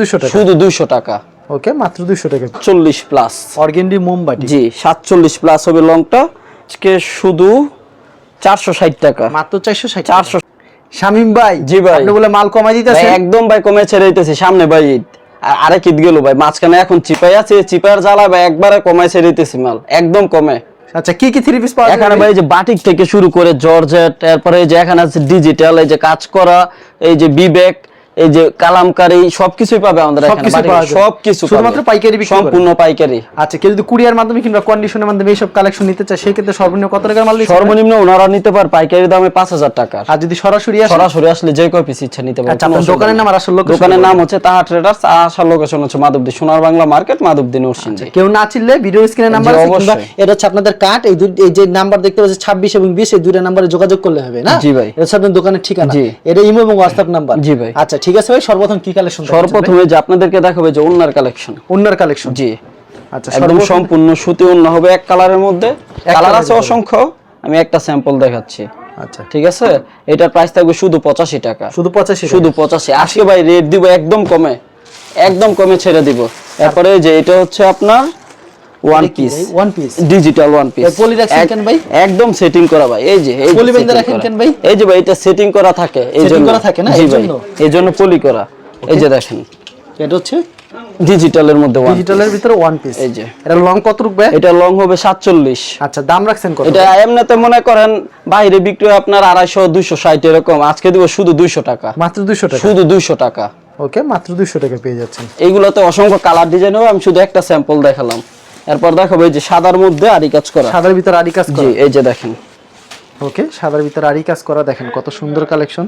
দুশো টাকা? শুধু টাকা। ওকে মাত্র দুশো টাকা। চল্লিশ প্লাস অর্গেন্ডি মোমবাটি জি সাতচল্লিশ প্লাস হবে লংটা। আজকে শুধু চারশো ষাট টাকা। মাত্র চারশো ষাট চারশো শামিম ভাই জি ভাই। আপনি বলে মাল কমাই দিতেছে একদম ভাই কমে ছেড়ে দিতেছি সামনে ভাই আর ঈদ গেল ভাই। মাঝখানে এখন চিপাই আছে। চিপার জ্বালা ভাই একবারে কমায় ছেড়ে দিতেছি মাল। একদম কমে। আচ্ছা কি কি থ্রি পিস পাওয়া এখানে ভাই? যে বাটিক থেকে শুরু করে জর্জেট তারপরে এই যে এখানে আছে ডিজিটাল এই যে কাজ করা এই যে বিবেক এই যে কালামকারি সবকিছুই পাবে আমাদের এখানে সবকিছু শুধুমাত্র পাইকারি বিক্রি সম্পূর্ণ পাইকারি। আচ্ছা কেউ যদি কুরিয়ার মাধ্যমে কিংবা কন্ডিশনের মাধ্যমে এইসব কালেকশন নিতে চায় সেই ক্ষেত্রে সর্বনিম্ন কত টাকার মাল সর্বনিম্ন ওনারা নিতে পারে পাইকারি দামে পাঁচ হাজার টাকা। আর যদি সরাসরি সরাসরি আসলে যে কয় পিস ইচ্ছা নিতে পারে আচ্ছা, দোকানের নাম আর আসল দোকানের নাম হচ্ছে তাহা ট্রেডার্স আর আসার লোকেশন হচ্ছে মাধবদী সোনার বাংলা মার্কেট মাধবদী নরসিংদী। কেউ না চিনলে ভিডিও স্ক্রিনে নাম্বার আছে কিংবা এটা হচ্ছে আপনাদের কার্ড এই দুই এই যে নাম্বার দেখতে পাচ্ছেন ছাব্বিশ এবং বিশ এই দুইটা নাম্বারে যোগাযোগ করলে হবে না? জি ভাই। এটা হচ্ছে আপনার দোকানের ঠিকানা। এটা ইমো এবং হোয়াটসঅ্যাপ নাম্বার জি ভাই। আচ্ছা ঠিক আছে ভাই সর্বপ্রথম কি কালেকশন সর্বপ্রথমে যে আপনাদেরকে দেখাবে যে ওনার কালেকশন অন্যার কালেকশন জি। আচ্ছা একদম সম্পূর্ণ সুতি অন্য হবে এক কালারের মধ্যে। কালার আছে অসংখ্য আমি একটা স্যাম্পল দেখাচ্ছি। আচ্ছা। ঠিক আছে? এটার প্রাইস থাকবে শুধু পঁচাশি টাকা। শুধু পঁচাশি শুধু পঁচাশি। আজকে ভাই রেট দিব একদম কমে। একদম কমে ছেড়ে দিব। তারপরে যে এটা হচ্ছে আপনার one piece one piece digital one piece এ পলি রাখছেন কেন ভাই? একদম সেটিং করা ভাই। এই যে এই যে পলি বেঁধে রাখেন কেন ভাই? এই যে ভাই এটা সেটিং করা থাকে এই জন্য। করা থাকে না, এই জন্য? এই জন্য পলি করা। এই যে দেখেন। এটা হচ্ছে ডিজিটালের মধ্যে ওয়ান ডিজিটালের ভিতরে ওয়ান পিস এই যে। এটা লং কত এটা লং হবে সাতচল্লিশ। আচ্ছা দাম রাখছেন কত? এটা এমনিতে মনে করেন বাইরে বিক্রি আপনার আড়াইশো দুইশো ষাট এরকম। আজকে দিব শুধু দুইশো টাকা। মাত্র দুশো টাকা? শুধু দুইশো টাকা। ওকে মাত্র দুশো টাকা পেয়ে যাচ্ছেন। এইগুলোতে অসংখ্য কালার ডিজাইন হবে আমি শুধু একটা স্যাম্পল দেখালাম। এরপর দেখাবো এই যে সাদার মধ্যে আরি কাজ করা। সাদার ভিতরে আরি কাজ জি করা এই যে দেখেন। ওকে সাদার ভিতরে আরি কাজ করা দেখেন কত সুন্দর কালেকশন।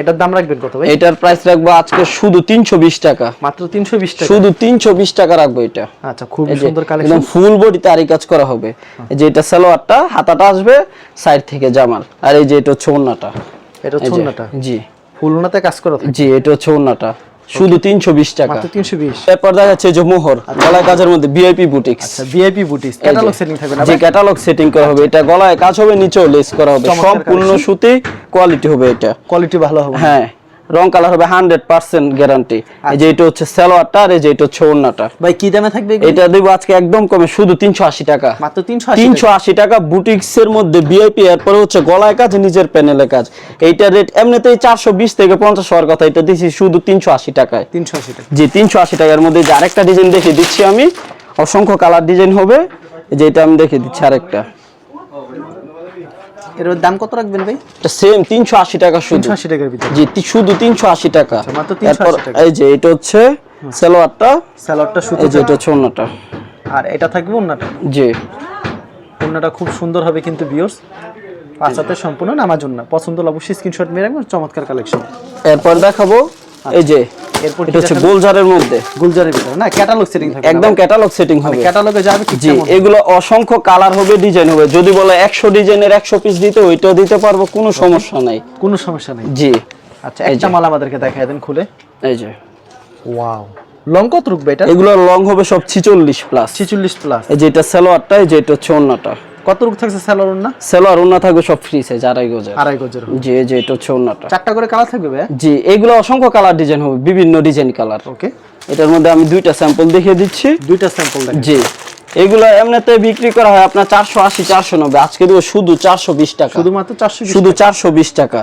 এটার দাম রাখবেন কত ভাই? এটার প্রাইস রাখব আজকে শুধু তিনশো বিশ টাকা। মাত্র তিনশো বিশ টাকা? শুধু তিনশো বিশ টাকা রাখব এটা। আচ্ছা খুব সুন্দর কালেকশন। একদম ফুল বডিতে আরি কাজ করা হবে। এই যে এটা সালোয়ারটা হাতাটা আসবে সাইড থেকে জামাল আর এই যে এটা ওন্নাটা এটা এই জি। ফুলনাতে কাজ করা জি এটা হচ্ছে ওন্নাটা শুধু তিনশো বিশ টাকা। মাত্র তিনশো বিশ। এরপর দেখা যাচ্ছে যে মোহর গলায় কাজের মধ্যে ভিআইপি বুটিক্স আচ্ছা ভিআইপি বুটিস ক্যাটালগ সেটিং থাকবে না যে ক্যাটালগ সেটিং করা হবে এটা গলায় কাজ হবে নিচেও লেস করা হবে সম্পূর্ণ। সুতি কোয়ালিটি হবে এটা। কোয়ালিটি ভালো হবে। হ্যাঁ রং কালার হবে হান্ড্রেড পার্সেন্ট গ্যারান্টি। এই যে এটা হচ্ছে সালোয়ারটা আর এই যে এটা হচ্ছে ওড়নাটা ভাই কি দামে থাকবে এটা দেবো আজকে একদম কমে শুধু তিনশো আশি টাকা। মাত্র তিনশো তিনশো আশি টাকা বুটিক্স এর মধ্যে বিআইপি এরপরে হচ্ছে গলায় কাজ নিজের প্যানেলে কাজ। এইটা রেট এমনিতেই চারশো বিশ থেকে পঞ্চাশ হওয়ার কথা এটা দিচ্ছি শুধু তিনশো আশি টাকায়। তিনশো আশি টাকা। জি তিনশো আশি টাকার মধ্যে যে আরেকটা ডিজাইন দেখে দিচ্ছি আমি। অসংখ্য কালার ডিজাইন হবে। এই যে এটা আমি দেখে দিচ্ছি আরেকটা। এর দাম কত রাখবেন ভাই? এটা সেম তিনশো আশি টাকা শুধু। তিনশো আশি টাকার ভিতরে। জি শুধু তিনশো আশি টাকা। মাত্র 380 টাকা। এই যে এটা হচ্ছে সালোয়ারটা। স্যালাডটা শুধু এই যে এটা হচ্ছে ওড়নাটা আর এটা থাকবে অন্যটা জি। অন্যটা খুব সুন্দর হবে কিন্তু বিয়র্স পাঁচাতে সম্পূর্ণ নামাজ অন্য পছন্দ হলে অবশ্যই স্ক্রিনশট মেরে রাখবেন চমৎকার কালেকশন এরপর দেখাবো এই যে এরপর এটা হচ্ছে গোলজারের মধ্যে গুলজারের ভিতরে না? ক্যাটালগ সেটিং থাকবে একদম ক্যাটালগ সেটিং হবে। ক্যাটালগে যাবে জি এগুলো অসংখ্য কালার হবে ডিজাইন হবে। যদি বলে একশো ডিজাইনের একশো পিস দিতে ওইটাও দিতে পারব কোনো সমস্যা নাই। কোনো সমস্যা নেই। জি। আচ্ছা একটা মাল আমাদেরকে দেখায় দেন খুলে। এই যে। ওয়াও লং কত রুকবে এটা? এগুলো লং হবে সব ছিচল্লিশ প্লাস ছিচল্লিশ প্লাস এই যে এটা সালোয়ারটা এই যে এটা হচ্ছে ওড়নাটা কত রুক থাকছে স্যালোর না সালোয়ার ওড়না থাকবে সব ফ্রি সাইজ আড়াই গজের। আড়াই গজের জি জি এটা হচ্ছে ওড়নাটা। চারটা করে কালার থাকবে জি এগুলো অসংখ্য কালার ডিজাইন হবে বিভিন্ন ডিজাইন কালার। ওকে। এটার মধ্যে আমি দুইটা স্যাম্পল দেখিয়ে দিচ্ছি। দুইটা স্যাম্পল জি এগুলো এমনিতে বিক্রি করা হয় আপনার চারশো আশি চারশো নব্বই। আজকে দেবো শুধু চারশো বিশ টাকা। শুধুমাত্র চারশো শুধু চারশো বিশ টাকা।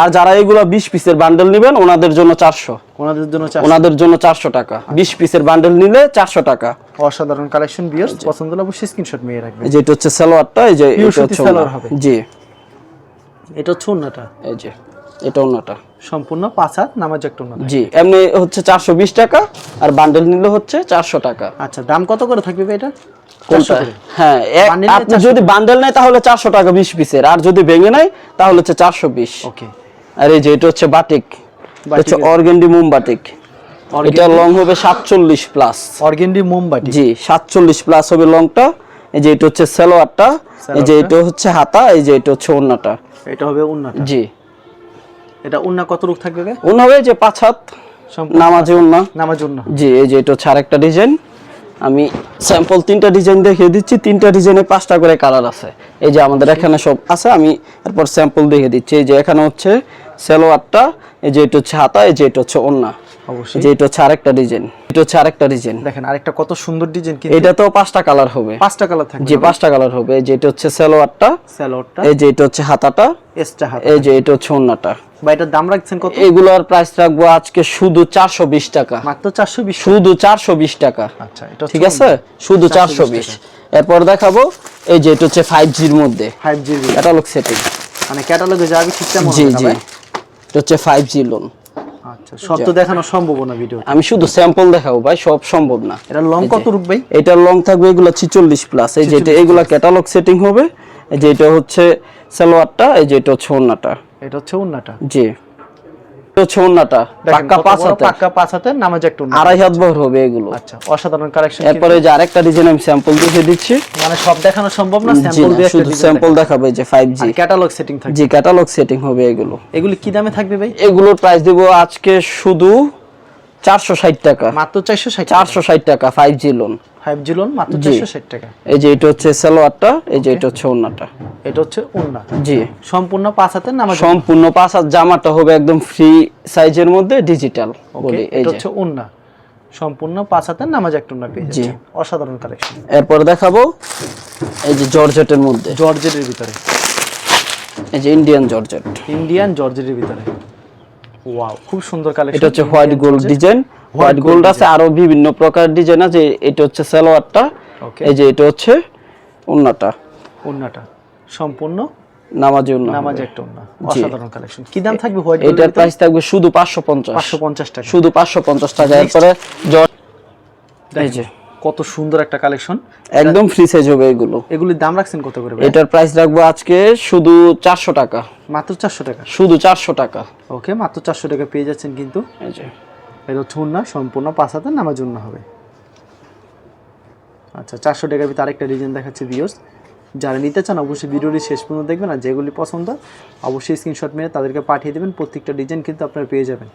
আর যারা এগুলো বিশ পিসের বান্ডেল নেবেন ওনাদের জন্য চারশো। ওনাদের জন্য ওনাদের জন্য চারশো টাকা। বিশ পিসের বান্ডেল নিলে চারশো টাকা। অসাধারণ কালেকশন বিয়ার্স পছন্দ হলে অবশ্যই স্ক্রিনশট মেরে রাখবেন। এই যে এটা হচ্ছে সালোয়ারটা এই যে এটা হচ্ছে হবে। জি। এটা হচ্ছে অন্যটা এই যে এটা অন্যটা সম্পূর্ণ পাঁচ হাত নামাজ একটা অন্য জি এমনি হচ্ছে চারশো বিশ টাকা আর বান্ডেল নিলে হচ্ছে চারশো টাকা। আচ্ছা দাম কত করে থাকবে এটা? কোনটা? হ্যাঁ নেয় আপনি যদি বান্ডেল নেয় তাহলে চারশো টাকা বিশ পিসের আর যদি ভেঙে নেয় তাহলে হচ্ছে চারশো বিশ। ওকে আর এই যে এটা হচ্ছে বাটিক। এটা হচ্ছে অর্গেন্ডি মোম বাটিক এটা লং হবে সাতচল্লিশ প্লাস অর্গেন্ডি মোমবাটি। জি সাতচল্লিশ প্লাস হবে লংটা এই যে এটা হচ্ছে সালোয়ারটা। এই যে এটা হচ্ছে হাতা এই যে এটা হচ্ছে ওন্নাটা। এটা হবে উন্নাটা জি। এটা উন্না কত রূপ থাকবে ভাই ওন হবে যে পাঁচ হাত। নামাজে ওন্না। নামাজ উন্না জি এই যে এটা হচ্ছে আরেকটা ডিজাইন। আমি স্যাম্পল তিনটা ডিজাইন দেখিয়ে দিচ্ছি। তিনটা ডিজাইনে পাঁচটা করে কালার আছে। এই যে আমাদের এখানে সব আছে। আমি এরপর স্যাম্পল দেখিয়ে দিচ্ছি। এই যে এখানে হচ্ছে সালোয়ারটা এই যে এটা হচ্ছে হাতা এই যে এটা হচ্ছে ওন্না অবশ্যই। যে এটা হচ্ছে আরেকটা ডিজাইন। এটা হচ্ছে আরেকটা ডিজাইন। দেখেন আরেকটা কত সুন্দর ডিজাইন কিন্তু এটা তো পাঁচটা কালার হবে। পাঁচটা কালার থাকবে যে পাঁচটা কালার হবে। এই যে এটা হচ্ছে সালোয়ারটা স্যালোডটা এই যে এটা হচ্ছে হাতাটা এক্সট্রা হাত এই যে এটা হচ্ছে ওন্নাটা বা এটার দাম রাখছেন কত? এগুলোর প্রাইস রাখব আজকে শুধু চারশো বিশ টাকা। মাত্র চারশো বিশ শুধু চারশো বিশ টাকা। আচ্ছা এটা ঠিক আছে? শুধু চারশো বিশ এরপর দেখাবো এই যে এটা হচ্ছে ফাইভ জির মধ্যে। ফাইভ জিবি ক্যাটালগ সেটিং মানে ক্যাটালগে যাবি তেমন জি জি। ভাই? এটা হচ্ছে ফাইভ জি লোন আচ্ছা সব তো দেখানো সম্ভব না ভিডিও আমি শুধু স্যাম্পল দেখাবো ভাই সব সম্ভব না। এটা লং কত রূপ ভাই? এটা লং থাকবে এগুলো ছিচল্লিশ প্লাস এই যে এটা এগুলা ক্যাটালগ সেটিং হবে। এই যে এটা হচ্ছে সালোয়ারটা এই যে এটা হচ্ছে ওন্নাটা এটা হচ্ছে ওন্নাটা জি। হচ্ছে ওন্নাটা পাক্কা পাঁচ হাতে পাক্কা পাঁচ হাতে নামাজ একটা আড়াই হাত বহর হবে এগুলো। আচ্ছা অসাধারণ কালেকশন এরপরে যে আরেকটা ডিজাইন আমি স্যাম্পল দেখে দিচ্ছি। মানে সব দেখানো সম্ভব না স্যাম্পল দিয়ে শুধু স্যাম্পল দেখাবে যে ফাইভ জি ক্যাটালগ সেটিং থাকবে। জি ক্যাটালগ সেটিং হবে এগুলো। এগুলি কি দামে থাকবে ভাই? এগুলোর প্রাইস দেব আজকে শুধু চারশো ষাট টাকা। মাত্র চারশো ষাট চারশো ষাট টাকা five G loan five G loan মাত্র জি। চারশো ষাট টাকা। এই যে এটা হচ্ছে সালোয়ারটা এই যে এটা হচ্ছে ওন্নাটা। এটা হচ্ছে উন্না জি। সম্পূর্ণ পাঁচ হাতের নামাজ। সম্পূর্ণ পাঁচ হাত জামাটা হবে একদম ফ্রি সাইজের মধ্যে ডিজিটাল বলি এই এটা যে। হচ্ছে উন্না সম্পূর্ণ পাঁচ হাতের নামাজ একটা উন্না পেয়ে জি। যাচ্ছে অসাধারণ কালেকশন এরপর দেখাবো এই যে জর্জেটের মধ্যে। জর্জেটের ভিতরে। এই যে ইন্ডিয়ান জর্জেট। ইন্ডিয়ান জর্জেটের ভিতরে। ওয়াও খুব সুন্দর কালেকশন এটা হচ্ছে white gold design white gold আছে আরও বিভিন্ন প্রকার ডিজাইন আছে এটা হচ্ছে সালোয়ারটা এই যে এটা হচ্ছে ওন্নাটা উন্নাটা সম্পূর্ণ নামাজি ওন্না নামাজ। একটা উন্না অসাধারণ কালেকশন কি দাম থাকবে হোয়াইট এটার প্রাইস থাকবে শুধু পাঁচশো পঞ্চাশ। পাঁচশো পঞ্চাশ টাকা। শুধু পাঁচশো পঞ্চাশ টাকা। এরপরে এই যে। কত সুন্দর একটা কালেকশন একদম ফ্রি সাইজ হবে এগুলো। এগুলির দাম রাখছেন কত করে? এটার প্রাইস রাখব আজকে শুধু চারশো টাকা। মাত্র চারশো টাকা? শুধু চারশো টাকা। ওকে মাত্র চারশো টাকা পেয়ে যাচ্ছেন কিন্তু। এই যে। এটা হচ্ছে উন্না সম্পূর্ণ পাঁচ হাতে নামাজ উন্না হবে। আচ্ছা চারশো টাকার ভিতরে আরেকটা ডিজাইন দেখাচ্ছে ভিওস যারা নিতে চান অবশ্যই ভিডিওটি শেষ পর্যন্ত দেখবেন আর যেগুলি পছন্দ অবশ্যই স্ক্রিনশট মেরে তাদেরকে পাঠিয়ে দেবেন। প্রত্যেকটা ডিজাইন কিন্তু আপনারা পেয়ে যাবেন।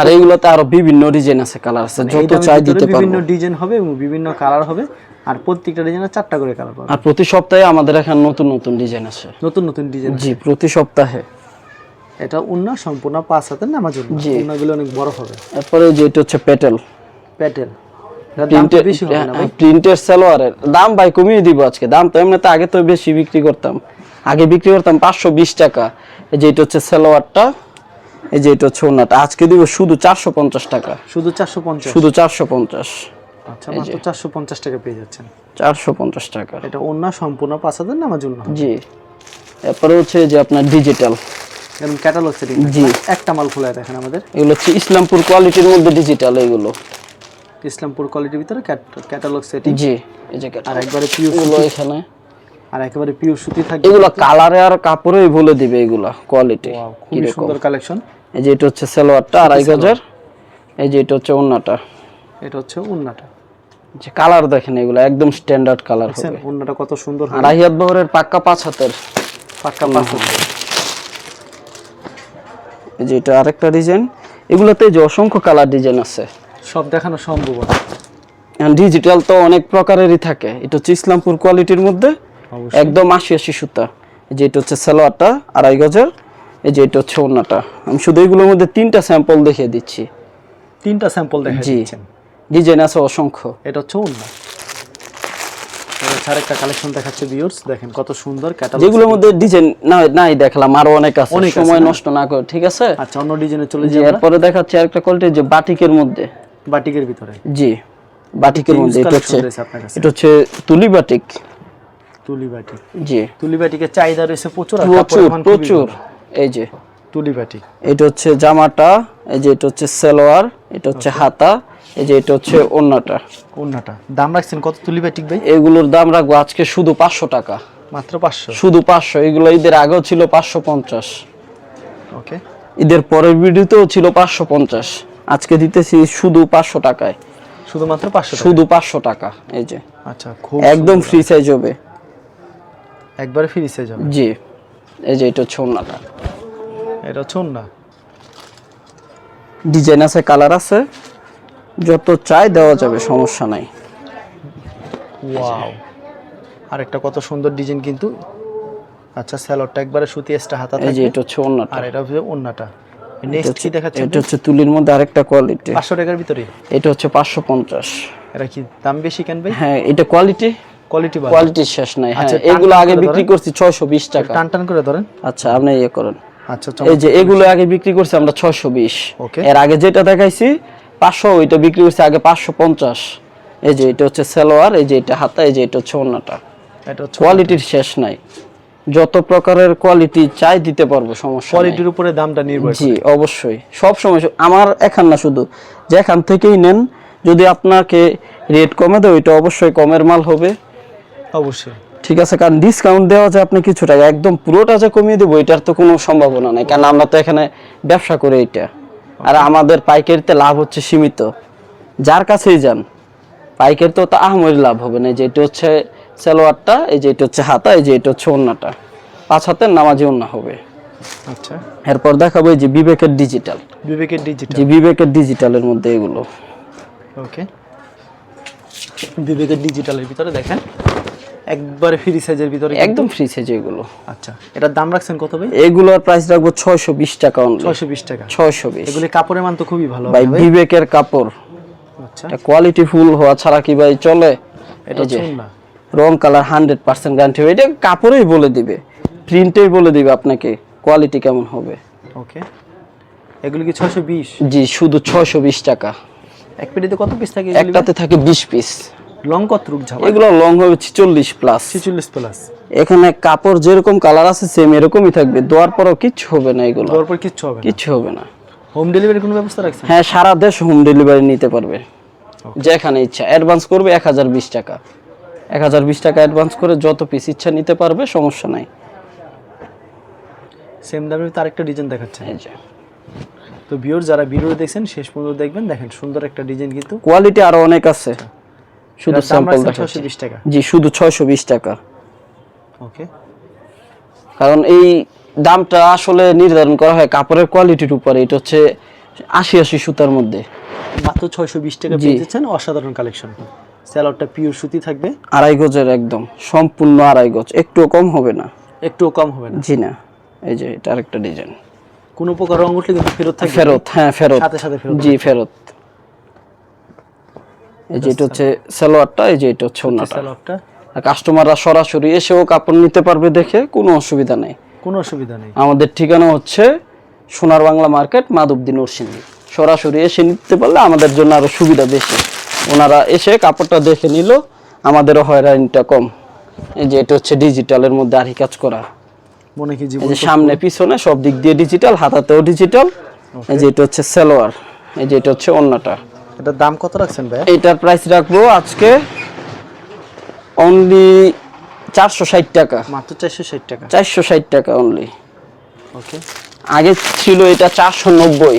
আর এইগুলোতে আরও বিভিন্ন ডিজাইন আছে কালার আছে যত চাই দিতে বিভিন্ন ডিজাইন হবে এবং বিভিন্ন কালার হবে আর প্রত্যেকটা ডিজাইনে চারটা করে কালার পাবে আর প্রতি সপ্তাহে আমাদের এখানে নতুন নতুন ডিজাইন আসে নতুন নতুন ডিজাইন জি প্রতি সপ্তাহে। এটা উন্না সম্পূর্ণ পাঁচ হাতের নামাজ উন্না। উন্নাগুলো অনেক বড় হবে। তারপরে যে এটা হচ্ছে পেটেল। তো প্রিন্টের সালোয়ারের। দাম ভাই কমিয়ে দিব আজকে। দাম তো এমনিতে আগে তো বেশি বিক্রি করতাম। আগে বিক্রি করতাম পাঁচশো বিশ টাকা। এই যে এটা হচ্ছে সালোয়ারটা এই যে এটা হচ্ছে ওনাটা আজকে দিব শুধু চারশো পঞ্চাশ টাকা। শুধু চারশো পঞ্চাশ? শুধু চারশো পঞ্চাশ। আচ্ছা মাত্র চারশো পঞ্চাশ টাকা পেয়ে যাচ্ছেন। চারশো পঞ্চাশ টাকা। এটা অন্য সম্পূর্ণ পাঁচ হাজার নামার জন্য জি। এরপরে হচ্ছে যে আপনার ডিজিটাল যেমন ক্যাটালগ সেটিং জি। একটা মাল খোলা দেখেন আমাদের। এগুলো হচ্ছে ইসলামপুর কোয়ালিটির মধ্যে ডিজিটাল এগুলো। ইসলামপুর কোয়ালিটির ভিতরে ক্যাটালগ সেটিং জি এই যে আর একবারে পিওর এগুলো এখানে। আর একেবারে পিওর সুতি থাকবে। এগুলো কালারে আর কাপড়েই বলে দিবে এগুলা কোয়ালিটি খুবই সুন্দর কালেকশন এই যে এটা হচ্ছে সালোয়ারটা আড়াই গজার। এই যে এটা হচ্ছে ওন্নাটা। এটা হচ্ছে উন্নাটা যে কালার দেখেন এগুলো একদম স্ট্যান্ডার্ড কালার হবে। উন্নাটা কত সুন্দর আড়াই হাত বহরের পাক্কা পাঁচ হাতের। পাক্কা পাঁচ হাজার। এই যে এটা আরেকটা ডিজাইন এগুলোতে যে অসংখ্য কালার ডিজাইন আছে। সব দেখানো সম্ভব। না ডিজিটাল তো অনেক প্রকারেরই থাকে। এটা হচ্ছে ইসলামপুর কোয়ালিটির মধ্যে একদম আশি আশি সুতা। যে এটা হচ্ছে সালোয়ারটা আড়াই গজের। এই যে এটা হচ্ছে ওন্নাটা আমি শুধু এগুলোর মধ্যে তিনটা স্যাম্পল দেখিয়ে দিচ্ছি। তিনটা স্যাম্পল দেখা জি। দিচ্ছেন। ডিজাইন আছে অসংখ্য। এটা হচ্ছে আরেকটা কালেকশন দেখাচ্ছে ভিউয়ার্স দেখেন কত সুন্দর ক্যাটালগ যেগুলোর মধ্যে ডিজাইন না নাই দেখলাম আরও অনেক আছে। সময় নষ্ট না করে ঠিক আছে? আচ্ছা অন্য ডিজাইনে চলে যাই আমরা। এরপরে দেখাচ্ছি আরেকটা কোয়ালিটি যে বাটিকের মধ্যে। বাটিকের ভিতরে? জি বাটিকের মধ্যে এটা হচ্ছে। এটা হচ্ছে তুলি বাটিক। তুলি বাটিক। জি। তুলি বাটিকের চাহিদা রয়েছে প্রচুর প্রচুর প্রচুর। এই যে। তুলি বাটিক। এটা হচ্ছে জামাটা এই যে এটা হচ্ছে সালোয়ার এটা হচ্ছে হাতা এই যে এটা হচ্ছে ওন্নাটা উন্নাটা দাম রাখছেন কত তুলি বাটিক ভাই? এগুলোর দাম রাখব আজকে শুধু পাঁচশো টাকা। মাত্র পাঁচশো? শুধু পাঁচশো এগুলো ঈদের আগেও ছিল পাঁচশো পঞ্চাশ। ওকে। ঈদের পরের ভিডিওতেও ছিল পাঁচশো পঞ্চাশ। আজকে দিতেছি শুধু পাঁচশো টাকায়। শুধুমাত্র পাঁচশো শুধু পাঁচশো টাকা এই যে। আচ্ছা খুব একদম ফ্রি সাইজ হবে। একবারে ফ্রি সাইজ হবে? জি এই যে এটা হচ্ছে ওন্নাটা এটা হচ্ছে উন্না ডিজাইন আছে কালার আছে। যত চাই দেওয়া যাবে সমস্যা নাই। ওয়াও। আরেকটা কত সুন্দর ডিজাইন কিন্তু। আচ্ছা স্যালোডটা একবারে সুতি এক্সট্রা হাতা থাকে এই যে এটা হচ্ছে ওন্নাটা আর এটা হচ্ছে উন্নাটা নেক্সট কি দেখাচ্ছেন? এটা হচ্ছে তুলির মধ্যে আরেকটা কোয়ালিটি পাঁচশো টাকার ভিতরে? এটা হচ্ছে পাঁচশো পঞ্চাশ। এটা কি দাম বেশি কেন ভাই? হ্যাঁ এটা কোয়ালিটি কোয়ালিটি ভালো কোয়ালিটি শেষ নাই। হ্যাঁ আচ্ছা, এগুলো আগে বিক্রি করছি ছয়শো বিশ টাকা। টান টান করে ধরেন। আচ্ছা আপনি ইয়ে করেন। আচ্ছা এই যে এগুলো আগে বিক্রি করছি আমরা ছয়শো বিশ। Okay. এর আগে যেটা দেখাইছি পাঁচশো ওইটা বিক্রি করছি আগে পাঁচশো পঞ্চাশ। এই যে এটা হচ্ছে সালোয়ার এই যে এটা হাতা এই যে এটা হচ্ছে অন্যটা কোয়ালিটির শেষ নাই। যত প্রকারের কোয়ালিটি চাই দিতে পারব সমস্যা কোয়ালিটির উপরে দামটা নির্ভর জি অবশ্যই। সব সময় আমার এখান না শুধু। যেখান থেকেই নেন যদি আপনাকে রেট কমে দেয় ওইটা অবশ্যই কমের মাল হবে। অবশ্যই। ঠিক আছে কারণ ডিসকাউন্ট দেওয়া যায় আপনি কিছু টাকা একদম পুরোটা যে কমিয়ে দেবো এটার তো কোনো সম্ভাবনা নাই। কারণ আমরা তো এখানে ব্যবসা করি এটা। আর আমাদের পাইকারিতে লাভ হচ্ছে সীমিত। যার কাছেই যান পাইকারি তো তা আহমরি লাভ হবে না যে এটা হচ্ছে সালোয়ারটা এই যে এটা হচ্ছে হাতা এই যে এটা হচ্ছে ওন্নাটা। পাঁচ হাতের নামাজি ওন্না হবে। আচ্ছা। এরপর দেখাবো এই যে বিবেকের ডিজিটাল বিবেকের ডিজিটাল যে বিবেকের ডিজিটালের মধ্যে এগুলো। ওকে। বিবেকের ডিজিটালের ভিতরে দেখেন। একবারে ফ্রি সাইজের ভিতরে একদম ফ্রি সাইজ এগুলো। আচ্ছা এটার দাম রাখছেন কত ভাই? এগুলোর প্রাইস রাখব ছয়শো বিশ টাকা অনলি ছয়শো বিশ টাকা। এগুলি কাপড়ের মান তো খুবই ভালো ভাই বিবেকের কাপড়। আচ্ছা। এটা কোয়ালিটি ফুল হওয়া ছাড়া কি ভাই চলে? এটা না। রং কালার হান্ড্রেড পার্সেন্ট গ্যারান্টি হবে। এটা কাপড়েই বলে দিবে। প্রিন্টেই বলে দিবে আপনাকে কোয়ালিটি কেমন হবে। ওকে এগুলি কি ছয়শো বিশ? জি শুধু ছয়শো বিশ টাকা। এক পেটিতে কত পিস থাকে একটাতে থাকে বিশ পিস লং কত রুক ঝাপা এগুলো লং হবে ছিচল্লিশ প্লাস ছিচল্লিশ প্লাস এখানে কাপড় যেরকম কালার আছে সেম এরকমই থাকবে। দেওয়ার পরও কিচ্ছু হবে না এগুলো। দেওয়ার পর কিচ্ছু হবে না? কিচ্ছু হবে না। হোম ডেলিভারি কোনো ব্যবস্থা রাখছেন? হ্যাঁ সারা দেশ হোম ডেলিভারি নিতে পারবে। যেখানে ইচ্ছা। অ্যাডভান্স করবে এক হাজার বিশ টাকা। এক হাজার বিশ টাকা অ্যাডভান্স করে যত পিস ইচ্ছা নিতে পারবে সমস্যা নাই। সেম দামের তার একটা ডিজাইন দেখাচ্ছে। এই যে। তো ভিউর যারা ভিডিও দেখছেন শেষ পর্যন্ত দেখবেন। দেখেন সুন্দর একটা ডিজাইন কিন্তু। কোয়ালিটি আরও অনেক আছে। শুধু স্যাম্পল দেখাচ্ছি। টাকা। জি শুধু ছয়শো বিশ টাকা। ওকে। কারণ এই দামটা আসলে নির্ধারণ করা হয় কাপড়ের কোয়ালিটির উপরে। এটা হচ্ছে আশি আশি সুতার মধ্যে। মাত্র ছয়শো বিশ টাকা জি। পেয়ে যাচ্ছেন অসাধারণ কালেকশন স্যালোডটা পিওর সুতি থাকবে। আড়াই গজের একদম। সম্পূর্ণ আড়াই গজ। একটুও কম হবে না। একটুও কম হবে না। জি না। এই যে এটা আরেকটা ডিজাইন কোনো প্রকার রং উঠলে কিন্তু ফেরত থাকে ফেরত হ্যাঁ ফেরত। সাথে সাথে ফেরত জি ফেরত। এই যে এটা হচ্ছে সালোয়ারটা এই যে এটা হচ্ছে ওনাটা। আর কাস্টমাররা সরাসরি এসেও কাপড় নিতে পারবে দেখে কোনো অসুবিধা নেই। কোনো অসুবিধা নেই। আমাদের ঠিকানা হচ্ছে সোনার বাংলা মার্কেট মাধবদী নরসিংদী। সরাসরি এসে নিতে পারলে আমাদের জন্য আরও সুবিধা বেশি। ওনারা এসে কাপড়টা দেখে নিল আমাদেরও হয়রানিটা কম। এই যে এটা হচ্ছে ডিজিটালের মধ্যে আরি কাজ করা। মনে কি যে সামনে পিছনে সব দিক দিয়ে ডিজিটাল হাতাতেও ডিজিটাল। এই যে এটা হচ্ছে সালোয়ার এই যে এটা হচ্ছে অন্যটা এটার দাম কত রাখছেন ভাই? এইটার প্রাইস রাখব আজকে অনলি চারশো ষাট টাকা। মাত্র চারশো ষাট টাকা। চারশো ষাট টাকা অনলি ওকে আগে ছিল এটা চারশো নব্বই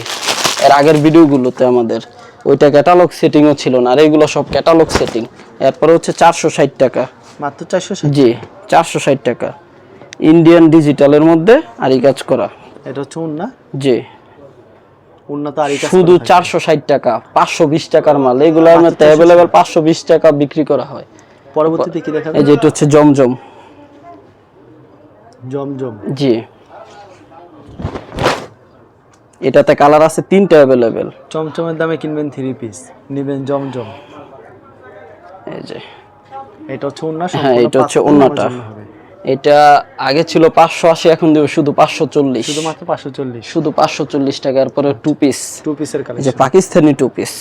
এর আগের ভিডিওগুলোতে আমাদের। ওইটা ক্যাটালগ সেটিংও ছিল না আর এইগুলো সব ক্যাটালগ সেটিং এরপরে হচ্ছে চারশো ষাট টাকা। মাত্র চারশো ষাট? জি চারশো ষাট টাকা। ইন্ডিয়ান ডিজিটালের মধ্যে আর এই কাজ করা। এটা হচ্ছে উন্না জি উন্নত আর এই কাজ শুধু চারশো ষাট টাকা পাঁচশো বিশ টাকার মাল এগুলো অ্যাভেলেবেল পাঁচশো বিশ টাকা বিক্রি করা হয়। পরবর্তীতে কি দেখাবে এই যে এটা হচ্ছে জমজম। জমজম। জি। এটাতে কালার আছে তিনটা অ্যাভেলেবেল চমচমের দামে কিনবেন থ্রি পিস নেবেন জমজম। এই যে। এটা হচ্ছে উন্না হ্যাঁ, এটা হচ্ছে ওড়নাটা। এটা আগে ছিল পাঁচশো আশি এখন দেবে শুধু পাঁচশো চল্লিশ। শুধুমাত্র পাঁচশো চল্লিশ। শুধু পাঁচশো চল্লিশ টাকার পরে টু পিস টু পিসের যে পাকিস্তানি টু পিস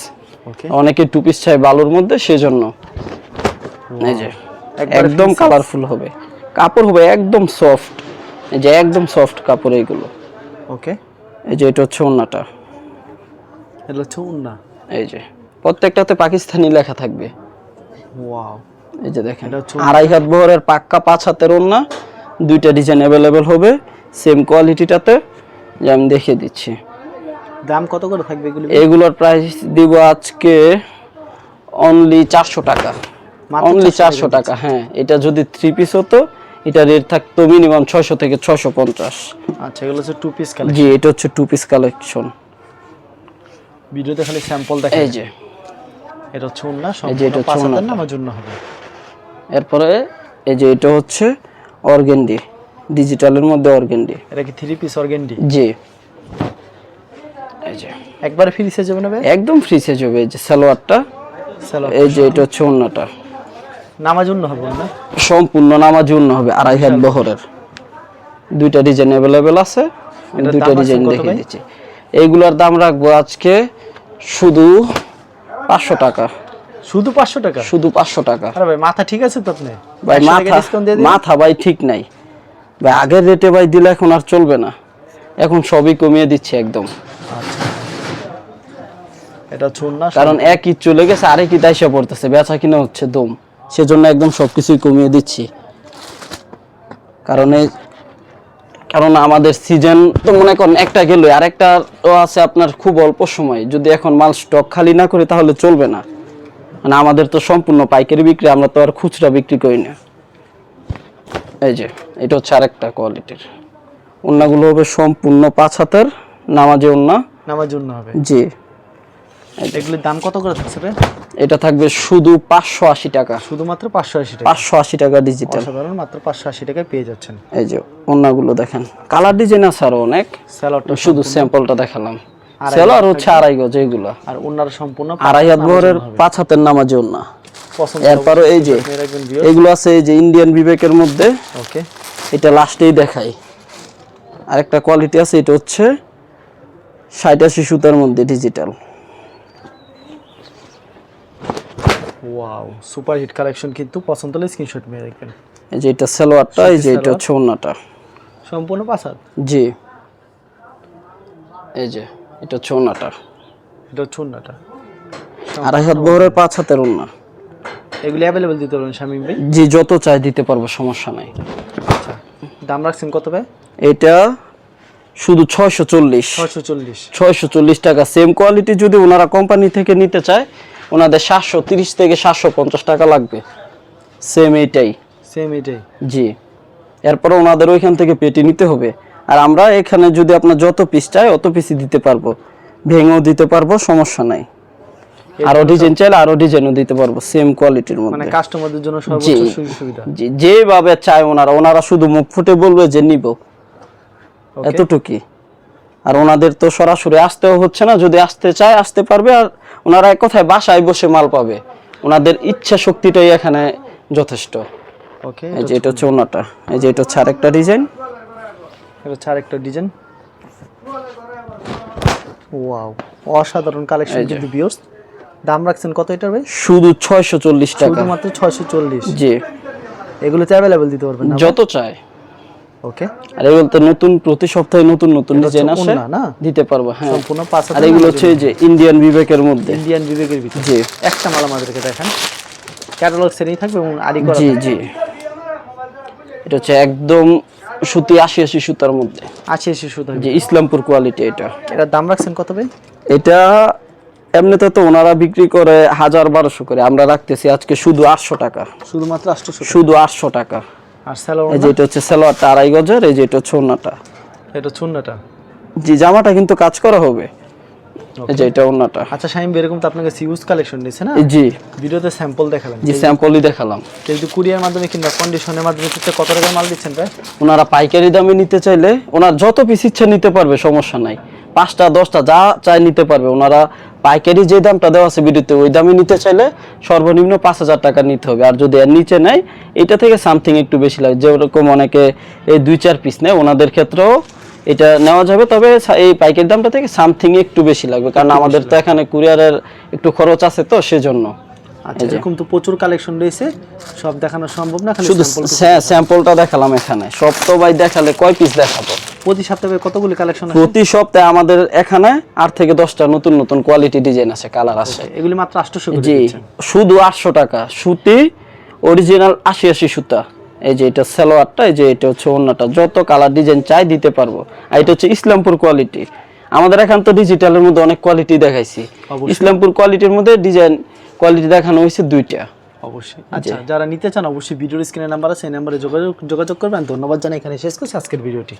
অনেকে টু পিস চাই বালুর মধ্যে সেজন্য। এই যে একদম কালারফুল হবে। কাপড় হবে একদম সফট এই যে একদম সফট কাপড় এইগুলো। ওকে এই যে এটা হচ্ছে ওন্নাটা। এটা হচ্ছে উন্না এই যে প্রত্যেকটাতে পাকিস্তানি লেখা থাকবে। ওয়াও এই যে দেখেন আড়াই হাত বহরের পাক্কা পাঁচ হাতের ওন্না দুইটা ডিজাইন অ্যাভেলেবেল হবে সেম কোয়ালিটিটাতে যে আমি দেখিয়ে দিচ্ছি। দাম কত করে থাকবে এগুলি? এগুলোর প্রাইস দিব আজকে অনলি চারশো টাকা। অনলি চারশো টাকা। হ্যাঁ এটা যদি থ্রি পিস হতো এটা রেট থাকতো মিনিমাম ছয়শো থেকে ছয়শো পঞ্চাশ। আচ্ছা এগুলো হচ্ছে টু পিস কালেকশন জি এটা হচ্ছে টু পিস কালেকশন ভিডিওতে খালি স্যাম্পল দেখা এই যে। এটা হচ্ছে এটা সম্পূর্ণ পাঁচ ওড়নাটা। নামার জন্য হবে। এরপরে এই যে এটা হচ্ছে অর্গেন্ডি ডিজিটালের মধ্যে অর্গেন্ডি। এটা কি থ্রি পিস অর্গেন্ডি? জি। একবারে ফ্রি সাইজ যাবে না একদম ফ্রি সাইজ হবে এই যে সালোয়ারটা। সালোয়ার। এই যে এটা হচ্ছে অন্যটা নামার জন্য হবে না? সম্পূর্ণ নামাজ অন্য হবে আড়াই হাত বহরের। দুইটা ডিজাইন অ্যাভেলেবেল আছে দুইটা ডিজাইন দেখিয়ে দিচ্ছি। এইগুলোর দাম রাখব আজকে শুধু পাঁচশো টাকা। শুধু পাঁচশো টাকা? শুধু পাঁচশো টাকা। আরে ভাই মাথা ঠিক আছে তো আপনি? ভাই মাথা। মাথা ভাই ঠিক নাই। ভাই আগের রেটে ভাই দিলে এখন আর চলবে না। এখন সবই কমিয়ে দিচ্ছে একদম। এটা হচ্ছে না কারণ এক ঈদ চলে গেছে আরেক ঈদ আইসা পড়তেছে। বেচা কিনা হচ্ছে দম। সেজন্য একদম সবকিছুই কমিয়ে দিচ্ছি। কারণ এই কারণ আমাদের সিজন তো মনে করেন একটা গেল আরেকটা আছে আপনার খুব অল্প সময়। যদি এখন মাল স্টক খালি না করে তাহলে চলবে না। মানে আমাদের তো সম্পূর্ণ পাইকারি বিক্রি আমরা তো আর খুচরা বিক্রি করি না। এই যে এটা হচ্ছে আরেকটা কোয়ালিটির ওন্নাগুলো হবে সম্পূর্ণ পাঁচ হাতের নামাজে ওন্না। নামার জন্য হবে। জি। এগুলির দাম কত করে থাকছে রে? এটা থাকবে শুধু পাঁচশো আশি টাকা। শুধুমাত্র পাঁচশো আশি টাকা? পাঁচশো আশি টাকা ডিজিটাল অসাধারণ মাত্র পাঁচশো আশি টাকায় পেয়ে যাচ্ছেন। এই যে অন্যগুলো দেখেন। কালার ডিজাইন আছে আরও অনেক। শুধু স্যাম্পলটা দেখালাম। সেলো আর হচ্ছে আড়াই গজ এইগুলো আর ওনার সম্পূর্ণ আড়াই হাত বহরের পাঁচ হাতের নামাজে পছন্দ এরপরও এই যে এগুলো আছে এই যে ইন্ডিয়ান বিবেকের মধ্যে। ওকে এটা লাস্টেই দেখাই। আরেকটা কোয়ালিটি আছে এটা হচ্ছে ষাট আশি সুতার মধ্যে digital wow super hit collection কিন্তু পছন্দ হলে স্ক্রিনশট মেরে রাখবেন এই যে এটা সালোয়ারটা এই যে এটা হচ্ছে অন্যটা সম্পূর্ণ জি। এই যে। এটা হচ্ছে এটা হচ্ছে আড়াই হাত বহরের পাঁচ হাতের অন্য এগুলি অ্যাভেলেবেল দিতে পারবেন শামিম ভাই? জি যত চাই দিতে পারব সমস্যা নাই। আচ্ছা দাম রাখছেন কত ভাই? এটা শুধু ছয়শো চল্লিশ। ছয়শো চল্লিশ। ছয়শো চল্লিশ টাকা সেম কোয়ালিটি যদি ওনারা কোম্পানি থেকে নিতে চায় ওনাদের সাতশো তিরিশ থেকে সাতশো পঞ্চাশ টাকা লাগবে। সেম এইটাই। সেম এটাই জি। এরপরে ওনাদের ওইখান থেকে পেটি নিতে হবে। আর আমরা এখানে যদি আপনার যত পিস চাই অত পিসই দিতে পারব। ভেঙেও দিতে পারব সমস্যা নাই। আরও ডিজাইন চাইলে আরও ডিজাইনও দিতে পারব সেম কোয়ালিটির মধ্যে। মানে কাস্টমারদের জন্য সর্বোচ্চ সুযোগ সুবিধা জি যেভাবে চায় ওনারা ওনারা শুধু মুখ ফুটে বলবে যে নিব? এতটুকুই। আর ওনাদের তো সরাসরি আসতেও হচ্ছে না যদি আসতে চায় আসতে পারবে আর ওনারা এক কথায় বাসায় বসে মাল পাবে। ওনাদের ইচ্ছা শক্তিটাই এখানে যথেষ্ট। ওকে এই যে এটা হচ্ছে ওনাটা এই যে এটা হচ্ছে আরেকটা ডিজাইন এটা হচ্ছে আরেকটা ডিজাইন ওয়াও অসাধারণ কালেকশন কিন্তু দাম রাখছেন কত এটার ভাই? শুধু ছয়শো চল্লিশ টাকা। শুধুমাত্র ছয়শো চল্লিশ জি। এগুলোতে অ্যাভেলেবেল দিতে পারবেন যত ওকে আর এগুলো তো নতুন প্রতি সপ্তাহে নতুন নতুন ডিজাইন আসে না? দিতে পারব হ্যাঁ। সম্পূর্ণ পাঁচ আর এগুলো হচ্ছে যে ইন্ডিয়ান বিবেকের মধ্যে। ইন্ডিয়ান বিবেকের ভিতরে। জি। একটা মাল আমাদেরকে দেখান। ক্যাটালগ শ্রেণি থাকবে এবং আড়ি করা জি জি। এটা হচ্ছে একদম সুতি আশি আশি সুতার মধ্যে। আশি আশি সুতার যে ইসলামপুর কোয়ালিটি এটা। এটার দাম রাখছেন কত ভাই? এটা এমনিতে তো ওনারা বিক্রি করে হাজার বারোশো করে। আমরা রাখতেছি আজকে শুধু আটশো টাকা। শুধুমাত্র আটশো শুধু আটশো টাকা। আর স্যালোয়ার এই যে এটা হচ্ছে সালোয়ারটা আড়াই গজের এই যে এটা হচ্ছে এটা ছোনাটা জি জামাটা কিন্তু কাজ করা হবে। এই যে এটা ওনাটা আচ্ছা শাইম এরকম তো আপনাকে সিউজ কালেকশন নিয়েছে না? জি। ভিডিওতে স্যাম্পল দেখালেন। জি স্যাম্পলই দেখালাম। যদি কুরিয়ার মাধ্যমে কিংবা কন্ডিশনের মাধ্যমে কিনতে কত টাকা মাল দিচ্ছেন ভাই? ওনারা পাইকারি দামে নিতে চাইলে ওনার যত পিস ইচ্ছা নিতে পারবে সমস্যা নাই। পাঁচটা দশটা যা চাই নিতে পারবে। ওনারা পাইকারি যে দামটা দেওয়া আছে বিদ্যুতে ওই দামে নিতে চাইলে সর্বনিম্ন পাঁচ হাজার টাকা নিতে হবে। আর যদি এর নিচে নেয় এটা থেকে সামথিং একটু বেশি লাগে। যেরকম অনেকে এই দুই চার পিস নেয় ওনাদের ক্ষেত্রেও এটা নেওয়া যাবে তবে এই পাইকারি দামটা থেকে সামথিং একটু বেশি লাগবে কারণ আমাদের তো এখানে কুরিয়ারের একটু খরচ আছে তো সেজন্য। আচ্ছা এরকম তো প্রচুর কালেকশন রয়েছে সব দেখানো সম্ভব না খালি শুধু স্যাম্পলটা দেখালাম এখানে। সব তো ভাই দেখালে কয় পিস দেখাবো? প্রতি সপ্তাহে কতগুলি কালেকশন প্রতি সপ্তাহে আমাদের এখানে আট থেকে দশটা নতুন নতুন কোয়ালিটি ডিজাইন আছে কালার আছে এগুলি মাত্র আটশোশো করে জি শুধু আটশো টাকা। সুতি অরিজিনাল আশি আশি সুতা। এই যে এটা সালোয়ারটা এই যে এটা হচ্ছে অন্যটা যত কালার ডিজাইন চাই দিতে পারব। আর এটা হচ্ছে ইসলামপুর কোয়ালিটি আমাদের এখন তো ডিজিটালের মধ্যে অনেক কোয়ালিটি দেখাইছি। ইসলামপুর কোয়ালিটির মধ্যে ডিজাইন কোয়ালিটি দেখানো হয়েছে দুইটা। অবশ্যই। আচ্ছা যারা নিতে চান অবশ্যই ভিডিওর স্ক্রিনের নাম্বার আছে এই নাম্বারে যোগাযোগ যোগাযোগ করবেন। ধন্যবাদ জানাই এখানে শেষ করছি আজকের ভিডিওটি।